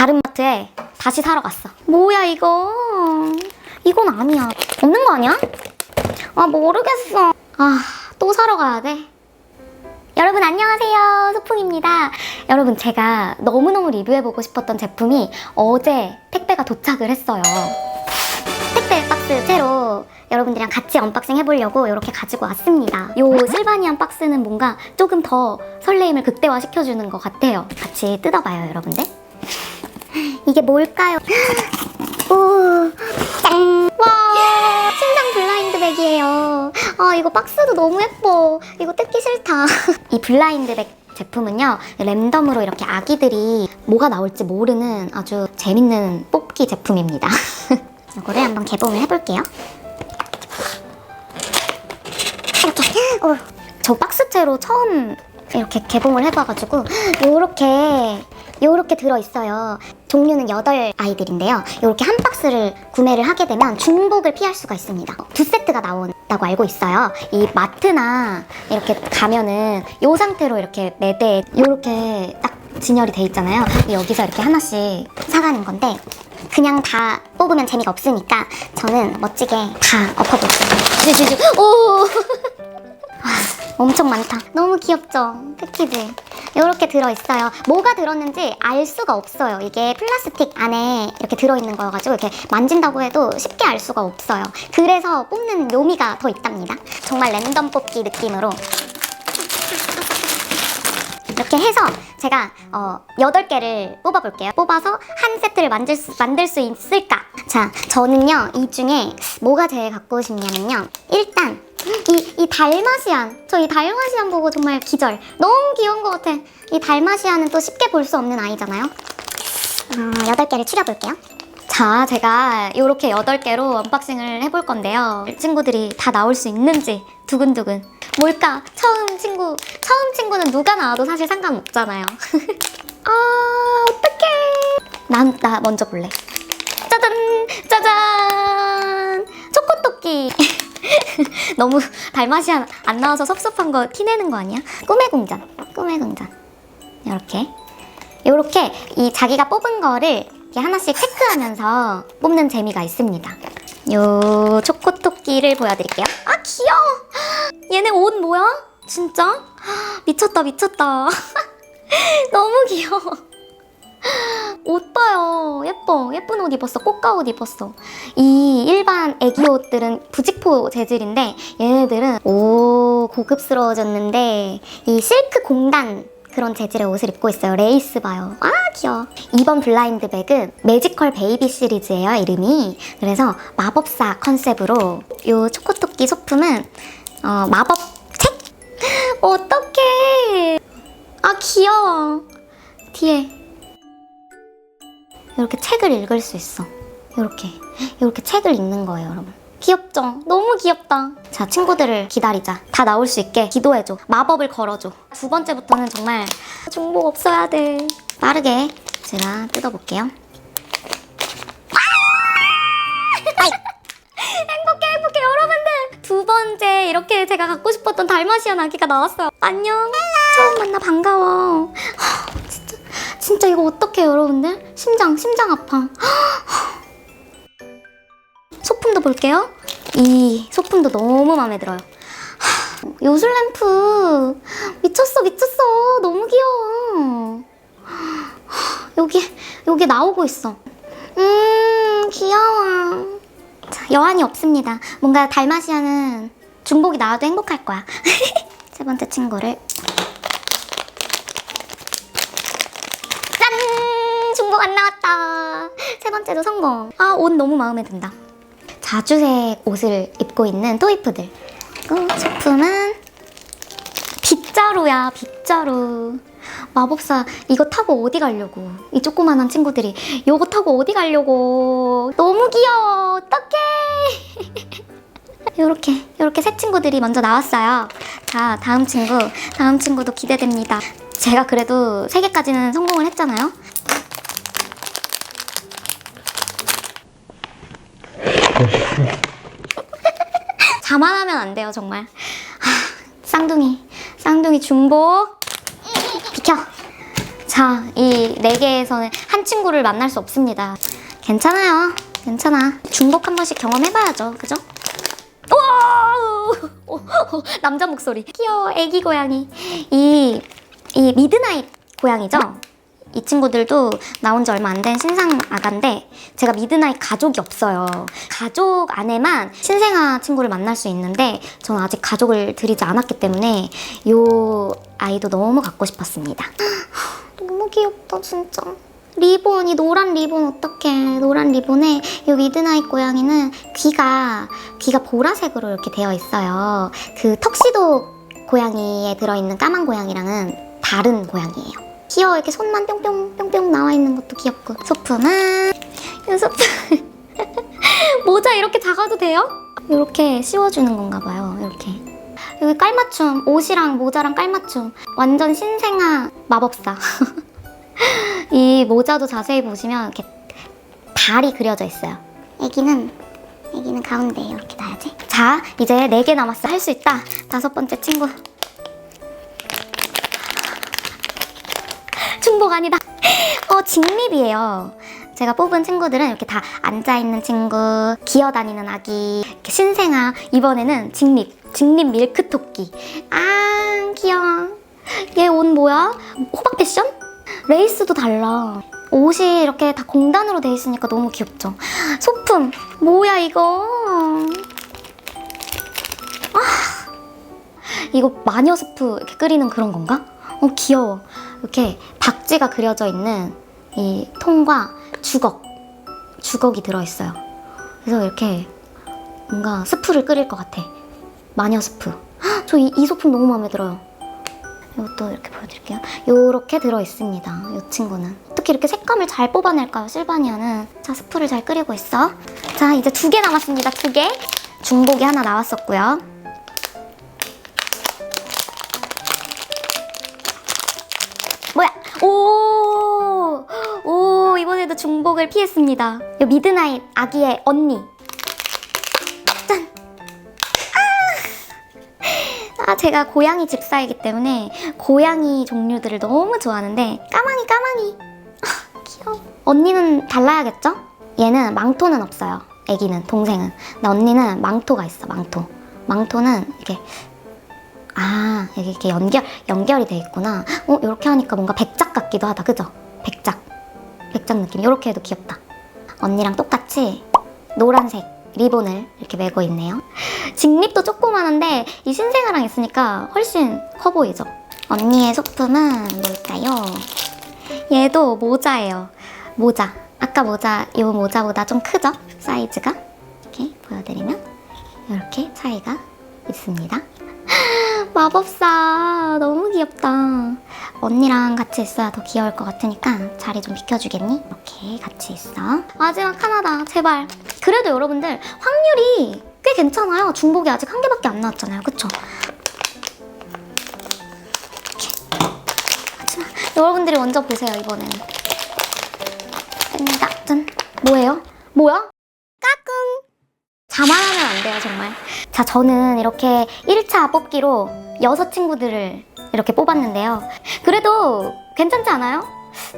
다른 마트에 다시 사러 갔어. 뭐야 이거? 이건 아니야. 없는 거 아니야? 아 모르겠어. 아 또 사러 가야 돼. 여러분 안녕하세요 소풍입니다 여러분 제가 너무너무 리뷰해보고 싶었던 제품이 어제 택배가 도착을 했어요 택배 박스 새로 여러분들이랑 같이 언박싱 해보려고 이렇게 가지고 왔습니다 요 실바니안 박스는 뭔가 조금 더 설레임을 극대화 시켜주는 것 같아요 같이 뜯어봐요 여러분들 이게 뭘까요? 오, 짠! 와, 심장 블라인드 백이에요. 아, 이거 박스도 너무 예뻐. 이거 뜯기 싫다. 이 블라인드 백 제품은요, 랜덤으로 이렇게 아기들이 뭐가 나올지 모르는 아주 재밌는 뽑기 제품입니다. 이거를 한번 개봉을 해볼게요. 이렇게, 어, 저 박스채로 처음 이렇게 개봉을 해봐가지고, 요렇게, 요렇게 들어있어요. 종류는 8아이들인데요. 이렇게 한 박스를 구매를 하게 되면 중복을 피할 수가 있습니다. 두 세트가 나온다고 알고 있어요. 이 마트나 이렇게 가면은 이 상태로 이렇게 매대에 이렇게 딱 진열이 돼 있잖아요. 여기서 이렇게 하나씩 사가는 건데 그냥 다 뽑으면 재미가 없으니까 저는 멋지게 다 엎어볼게요. 오! 와, 엄청 많다. 너무 귀엽죠? 패키지. 이렇게 들어있어요. 뭐가 들었는지 알 수가 없어요. 이게 플라스틱 안에 이렇게 들어있는 거여가지고 이렇게 만진다고 해도 쉽게 알 수가 없어요. 그래서 뽑는 묘미가 더 있답니다. 정말 랜덤 뽑기 느낌으로 이렇게 해서 제가 어, 8개를 뽑아볼게요. 뽑아서 한 세트를 만들 수, 만들 수 있을까? 자, 저는요, 이 중에 뭐가 제일 갖고 싶냐면요. 일단, 이, 이 달마시안. 저 이 달마시안 보고 정말 기절. 너무 귀여운 것 같아. 이 달마시안은 또 쉽게 볼 수 없는 아이잖아요. 어, 8개를 추려볼게요. 자, 제가 이렇게 8개로 언박싱을 해볼 건데요. 친구들이 다 나올 수 있는지 두근두근. 뭘까? 처음 친구, 처음 친구는 누가 나와도 사실 상관없잖아요. 아, 어떡해. 난, 나 먼저 볼래. 짜잔! 짜잔! 초코토끼. 너무 달맛이 안, 안 나와서 섭섭한 거 티내는 거 아니야? 꿈의 공전. 꿈의 공전. 이렇게. 이렇게 이 자기가 뽑은 거를 이렇게 하나씩 체크하면서 뽑는 재미가 있습니다. 요 초코토끼를 보여드릴게요. 아 귀여워. 얘네 옷 뭐야? 진짜? 미쳤다 미쳤다. 너무 귀여워. 옷 봐요. 예뻐. 예쁜 옷 입었어. 꽃가 옷 입었어. 이 일반 애기 옷들은 부직포 재질인데 얘네들은 오 고급스러워졌는데 이 실크 공단 그런 재질의 옷을 입고 있어요. 레이스 봐요. 아 귀여워. 이번 블라인드 백은 매지컬 베이비 시리즈예요. 이름이. 그래서 마법사 컨셉으로 이 초코토끼 소품은 어, 마법 책? 어떡해. 아 귀여워. 뒤에 이렇게 책을 읽을 수 있어. 이렇게 이렇게 책을 읽는 거예요, 여러분. 귀엽죠? 너무 귀엽다. 자, 친구들을 기다리자. 다 나올 수 있게 기도해줘. 마법을 걸어줘. 두 번째부터는 정말 중복 없어야 돼. 빠르게 제가 뜯어볼게요. 행복해, 행복해, 여러분들! 두 번째, 이렇게 제가 갖고 싶었던 달마시안 아기가 나왔어요. 안녕. 처음 만나 반가워. 하, 진짜, 이거 어떡해, 여러분들? 심장, 심장 아파. 소품도 볼게요. 이 소품도 너무 마음에 들어요. 하, 요술 램프 미쳤어 미쳤어 너무 귀여워. 하, 여기 여기 나오고 있어. 음 귀여워. 자, 여한이 없습니다. 뭔가 달마시아는 중복이 나와도 행복할 거야. 세 번째 친구를 짠! 나왔다. 세 번째도 성공. 아, 옷 너무 마음에 든다. 자주색 옷을 입고 있는 토이푸들. 그리고 소품은 빗자루야, 빗자루. 마법사 이거 타고 어디 가려고? 이 조그만한 친구들이 이거 타고 어디 가려고? 너무 귀여워. 어떡해. 요렇게 요렇게 새 친구들이 먼저 나왔어요. 자, 다음 친구. 다음 친구도 기대됩니다. 제가 그래도 세 개까지는 성공을 했잖아요. 자만하면 안 돼요, 정말. 하, 쌍둥이, 쌍둥이 중복. 비켜. 자, 이 네 개에서는 한 친구를 만날 수 없습니다. 괜찮아요. 괜찮아. 중복 한 번씩 경험해봐야죠. 그죠? 오! 오, 오, 남자 목소리. 귀여워, 애기 고양이. 이, 이 미드나잇 고양이죠? 이 친구들도 나온 지 얼마 안 된 신상 아가인데 제가 미드나잇 가족이 없어요. 가족 안에만 신생아 친구를 만날 수 있는데 저는 아직 가족을 들이지 않았기 때문에 요 아이도 너무 갖고 싶었습니다. 너무 귀엽다 진짜. 리본 이 노란 리본 어떡해 노란 리본에 이 미드나잇 고양이는 귀가 귀가 보라색으로 이렇게 되어 있어요 그 턱시도 고양이에 들어있는 까만 고양이랑은 다른 고양이에요 귀여워 이렇게 손만 뿅뿅 뿅뿅 나와 있는 것도 귀엽고 소품은 이 소품 모자 이렇게 작아도 돼요? 이렇게 씌워주는 건가 봐요 이렇게 여기 깔맞춤 옷이랑 모자랑 깔맞춤 완전 신생아 마법사 이 모자도 자세히 보시면 이렇게 달이 그려져 있어요. 애기는 애기는 가운데 이렇게 놔야지. 자, 이제 네 개 남았어. 할 수 있다. 다섯 번째 친구. 중복 아니다. 어, 직립이에요. 제가 뽑은 친구들은 이렇게 다 앉아있는 친구, 기어다니는 아기, 이렇게 신생아. 이번에는 직립. 직립 밀크토끼. 아, 귀여워. 얘 옷 뭐야? 호박 패션? 레이스도 달라. 옷이 이렇게 다 공단으로 돼 있으니까 너무 귀엽죠. 소품. 뭐야, 이거. 아. 이거 마녀 스프 이렇게 끓이는 그런 건가? 어, 귀여워. 이렇게 박쥐가 그려져 있는 이 통과 주걱. 주걱이 들어있어요. 그래서 이렇게 뭔가 스프를 끓일 것 같아. 마녀 스프. 저이 소품 너무 마음에 들어요. 이것도 이렇게 보여드릴게요. 요렇게 들어있습니다. 이 친구는. 어떻게 이렇게 색감을 잘 뽑아낼까요, 실바니아는? 자, 스프를 잘 끓이고 있어. 자, 이제 두 개 남았습니다. 두 개. 중복이 하나 나왔었고요. 중복을 피했습니다. 요 미드나잇 아기의 언니. 짠! 아, 제가 고양이 집사이기 때문에 고양이 종류들을 너무 좋아하는데 까망이 까망이 아, 귀여워 언니는 달라야겠죠? 얘는 망토는 없어요 애기는 동생은 근데 언니는 망토가 있어 망토 망토는 이렇게 아 여기 이렇게 연결 연결이 돼 있구나 어 이렇게 하니까 뭔가 백작 같기도 하다 그죠? 백작 백작 느낌 이렇게 해도 귀엽다 언니랑 똑같이 노란색 리본을 이렇게 메고 있네요. 직립도 조그마한데 이 신생아랑 있으니까 훨씬 커 보이죠? 언니의 소품은 뭘까요? 얘도 모자예요. 모자. 아까 모자, 이 모자보다 좀 크죠? 사이즈가. 이렇게 보여드리면 이렇게 차이가 있습니다. 마법사 너무 귀엽다. 언니랑 같이 있어야 더 귀여울 것 같으니까 자리 좀 비켜주겠니? 이렇게 같이 있어. 마지막 하나다. 제발. 그래도 여러분들 확률이 꽤 괜찮아요. 중복이 아직 한 개밖에 안 나왔잖아요. 그쵸? 하지만 여러분들이 먼저 보세요. 이번에는. 됩니다. 짠. 뭐예요? 뭐야? 까꿍. 돼요, 정말. 자, 저는 이렇게 1차 뽑기로 여섯 친구들을 이렇게 뽑았는데요. 그래도 괜찮지 않아요?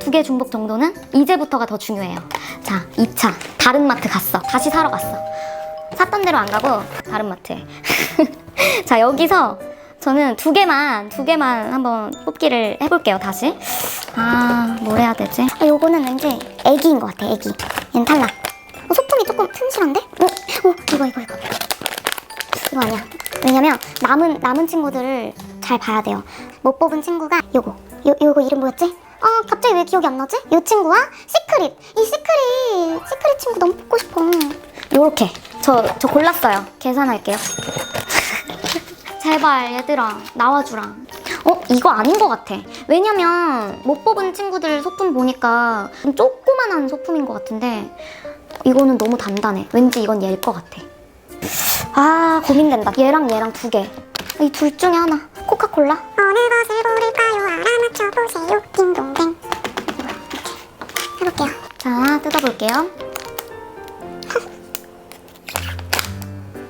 두 개 중복 정도는 이제부터가 더 중요해요. 자, 2차. 다른 마트 갔어. 다시 사러 갔어. 샀던 대로 안 가고 다른 마트에. 자, 여기서 저는 두 개만, 두 개만 한번 뽑기를 해볼게요, 다시. 아, 뭘 해야 되지? 아, 요거는 왠지 애기인 것 같아, 애기. 얘는 탈락. 어, 소품이 조금 튼실한데? 어, 어, 이거, 이거, 이거. 이거 아니야. 왜냐면 남은 남은 친구들을 잘 봐야 돼요. 못 뽑은 친구가 요거. 요 요거 이름 뭐였지? 아 갑자기 왜 기억이 안 나지? 요 친구와 시크릿. 이 시크릿 시크릿 친구 너무 뽑고 싶어. 요렇게 저 저 골랐어요. 계산할게요. 제발 얘들아 나와주라. 어 이거 아닌 것 같아. 왜냐면 못 뽑은 친구들 소품 보니까 좀 조그만한 소품인 것 같은데 이거는 너무 단단해. 왠지 이건 얘일 것 같아. 아 고민된다 얘랑 얘랑 두개이 둘 중에 하나 코카콜라 어느 것을 고를까요 알아맞혀보세요 딩동댕 이렇게 해볼게요 자 뜯어볼게요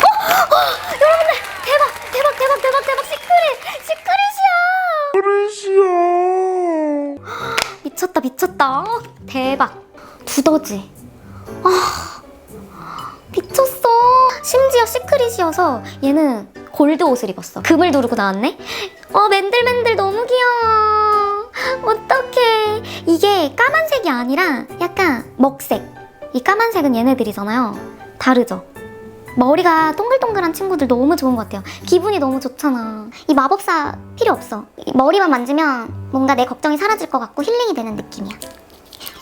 어? 어? 여러분들 대박 대박 대박 대박 대박 시크릿 시크릿이야 그릇이야. 미쳤다. 대박. 두더지. 아, 미쳤어. 심지어 시크릿이어서 얘는 골드 옷을 입었어. 금을 두르고 나왔네. 어, 맨들맨들 너무 귀여워. 어떡해. 이게 까만색이 아니라 약간 먹색. 이 까만색은 얘네들이잖아요. 다르죠? 머리가 동글동글한 친구들 너무 좋은 것 같아요. 기분이 너무 좋잖아. 이 마법사 필요 없어. 이 머리만 만지면 뭔가 내 걱정이 사라질 것 같고 힐링이 되는 느낌이야.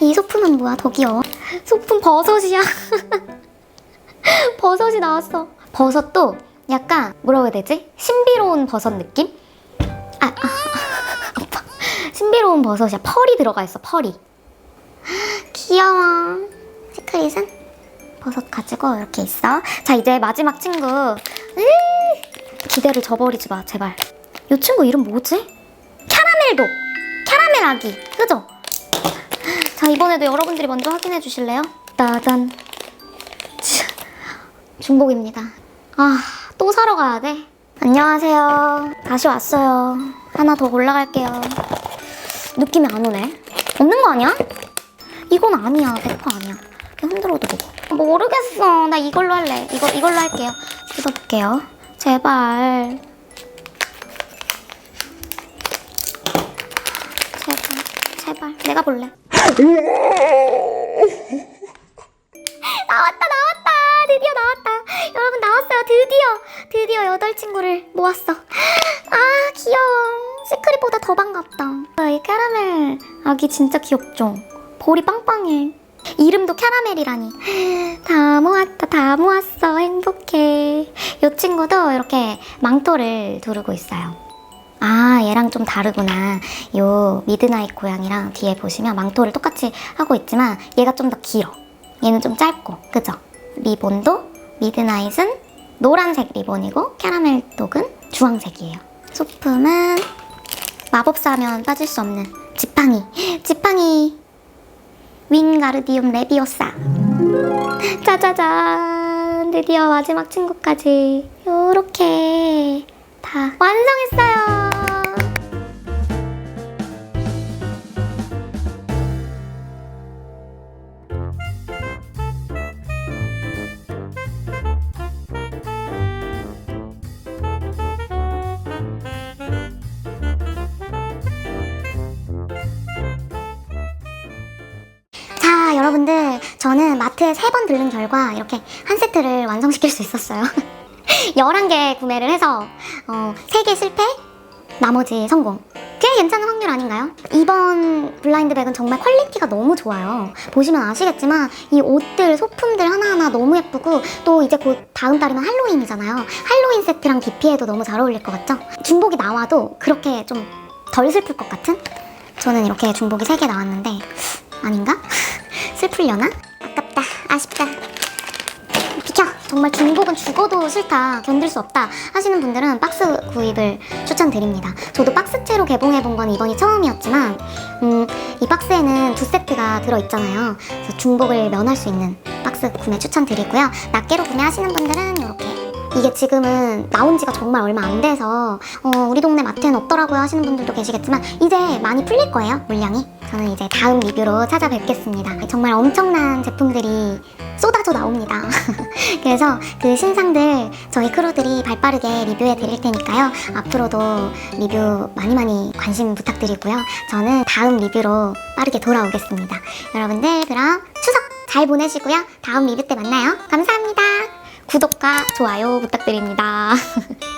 이 소품은 뭐야? 더 귀여워. 소품 버섯이야. 버섯이 나왔어. 버섯도 약간 뭐라고 해야 되지? 신비로운 버섯 느낌? 아, 아. 신비로운 버섯이야. 펄이 들어가 있어, 펄이. 귀여워. 시크릿은 버섯 가지고 이렇게 있어. 자, 이제 마지막 친구. 으이, 기대를 저버리지 마, 제발. 이 친구 이름 뭐지? 캐러멜도. 캐러멜 아기. 그죠? 자, 이번에도 여러분들이 먼저 확인해 주실래요? 따잔. 치, 중복입니다. 아, 또 사러 가야 돼. 안녕하세요. 다시 왔어요. 하나 더 올라갈게요. 느낌이 안 오네. 없는 거 아니야? 이건 아니야. 내 거 아니야. 그냥 흔들어도 되고. 모르겠어. 나 이걸로 할래. 이거, 이걸로 할게요. 뜯어볼게요. 제발. 제발. 제발. 내가 볼래. 나왔다 나왔다 드디어 드디어 여덟 친구를 모았어. 아 귀여워. 시크릿보다 더 반갑다. 아, 이 캐러멜 아기 진짜 귀엽죠? 볼이 빵빵해. 이름도 캐러멜이라니. 다 모았다 다 모았어. 행복해. 이 친구도 이렇게 망토를 두르고 있어요. 아 얘랑 좀 다르구나. 요 미드나잇 고양이랑 뒤에 보시면 망토를 똑같이 하고 있지만 얘가 좀 더 길어. 얘는 좀 짧고 그죠? 리본도 미드나잇은 노란색 리본이고 캐러멜 독은 주황색이에요. 소품은 마법사면 빠질 수 없는 지팡이. 지팡이. 윙가르디움 레비오사. 짜자잔. 드디어 마지막 친구까지. 요렇게 다 완성했어요 여러분들, 저는 마트에 세 번 들른 결과 이렇게 한 세트를 완성시킬 수 있었어요. 11개 구매를 해서 어, 3개 실패, 나머지 성공. 꽤 괜찮은 확률 아닌가요? 이번 블라인드 백은 정말 퀄리티가 너무 좋아요. 보시면 아시겠지만 이 옷들, 소품들 하나하나 너무 예쁘고 또 이제 곧 다음 달이면 할로윈이잖아요. 할로윈 세트랑 DP에도 너무 잘 어울릴 것 같죠? 중복이 나와도 그렇게 좀 덜 슬플 것 같은? 저는 이렇게 중복이 3개 나왔는데 아닌가? 슬플려나? 아깝다. 아쉽다. 비켜. 정말 중복은 죽어도 싫다. 견딜 수 없다. 하시는 분들은 박스 구입을 추천드립니다. 저도 박스채로 개봉해본 건 이번이 처음이었지만 음, 이 박스에는 두 세트가 들어있잖아요. 그래서 중복을 면할 수 있는 박스 구매 추천드리고요. 낱개로 구매하시는 분들은 이렇게. 이게 지금은 나온 지가 정말 얼마 안 돼서 어, 우리 동네 마트엔 없더라고요 하시는 분들도 계시겠지만 이제 많이 풀릴 거예요 물량이 저는 이제 다음 리뷰로 찾아뵙겠습니다. 정말 엄청난 제품들이 쏟아져 나옵니다. 그래서 그 신상들 저희 크루들이 발 빠르게 리뷰해 드릴 테니까요. 앞으로도 리뷰 많이 많이 관심 부탁드리고요. 저는 다음 리뷰로 빠르게 돌아오겠습니다. 여러분들 그럼 추석 잘 보내시고요. 다음 리뷰 때 만나요. 감사합니다. 구독과 좋아요 부탁드립니다.